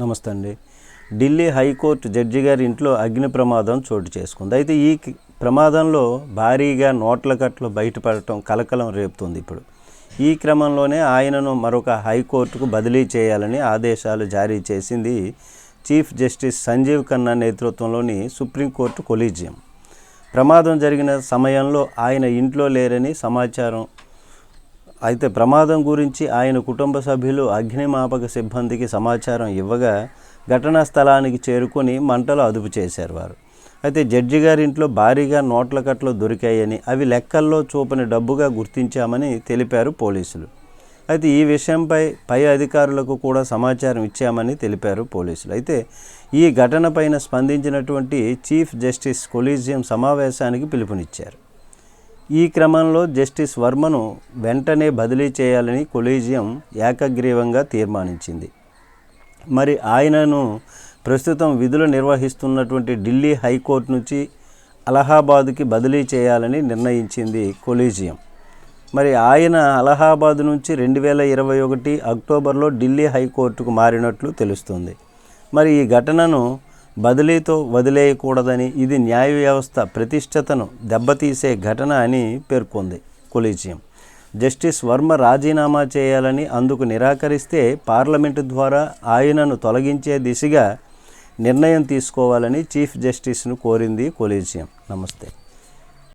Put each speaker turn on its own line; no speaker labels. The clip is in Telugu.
నమస్తే అండి. ఢిల్లీ హైకోర్టు జడ్జి గారి ఇంట్లో అగ్ని ప్రమాదం చోటు చేసుకుంది. అయితే ఈ ప్రమాదంలో భారీగా నోట్ల కట్లు బయటపడటం కలకలం రేపుతుంది ఇప్పుడు. ఈ క్రమంలోనే ఆయనను మరొక హైకోర్టుకు బదిలీ చేయాలని ఆదేశాలు జారీ చేసింది చీఫ్ జస్టిస్ సంజీవ్ ఖన్నా నేతృత్వంలోని సుప్రీంకోర్టు కొలీజియం. ప్రమాదం జరిగిన సమయంలో ఆయన ఇంట్లో లేరని సమాచారం అయితే ప్రమాదం గురించి ఆయన కుటుంబ సభ్యులు అగ్నిమాపక సిబ్బందికి సమాచారం ఇవ్వగా ఘటనా స్థలానికి చేరుకొని మంటలు అదుపు చేశారు వారు. అయితే జడ్జి గారి ఇంట్లో భారీగా నోట్ల కట్లు దొరికాయని అవి లెక్కల్లో చూపని డబ్బుగా గుర్తించామని తెలిపారు పోలీసులు. అయితే ఈ విషయంపై పై అధికారులకు కూడా సమాచారం ఇచ్చామని తెలిపారు పోలీసులు. అయితే ఈ ఘటనపైన స్పందించినటువంటి చీఫ్ జస్టిస్ కొలీజియం సమావేశానికి పిలుపునిచ్చారు. ఈ క్రమంలో జస్టిస్ వర్మను వెంటనే బదిలీ చేయాలని కొలీజియం ఏకగ్రీవంగా తీర్మానించింది. మరి ఆయనను ప్రస్తుతం విధులు నిర్వహిస్తున్నటువంటి ఢిల్లీ హైకోర్టు నుంచి అలహాబాద్కి బదిలీ చేయాలని నిర్ణయించింది కొలీజియం. మరి ఆయన అలహాబాద్ నుంచి రెండు వేల ఇరవై ఒకటి అక్టోబర్లో ఢిల్లీ హైకోర్టుకు మారినట్లు తెలుస్తుంది. మరి ఈ ఘటనను బదిలీతో వదిలేయకూడదని ఇది న్యాయ వ్యవస్థ ప్రతిష్టతను దెబ్బతీసే ఘటన అని పేర్కొంది కొలీజియం. జస్టిస్ వర్మ రాజీనామా చేయాలని అందుకు నిరాకరిస్తే పార్లమెంటు ద్వారా ఆయనను తొలగించే దిశగా నిర్ణయం తీసుకోవాలని చీఫ్ జస్టిస్ను కోరింది కొలీజియం. నమస్తే.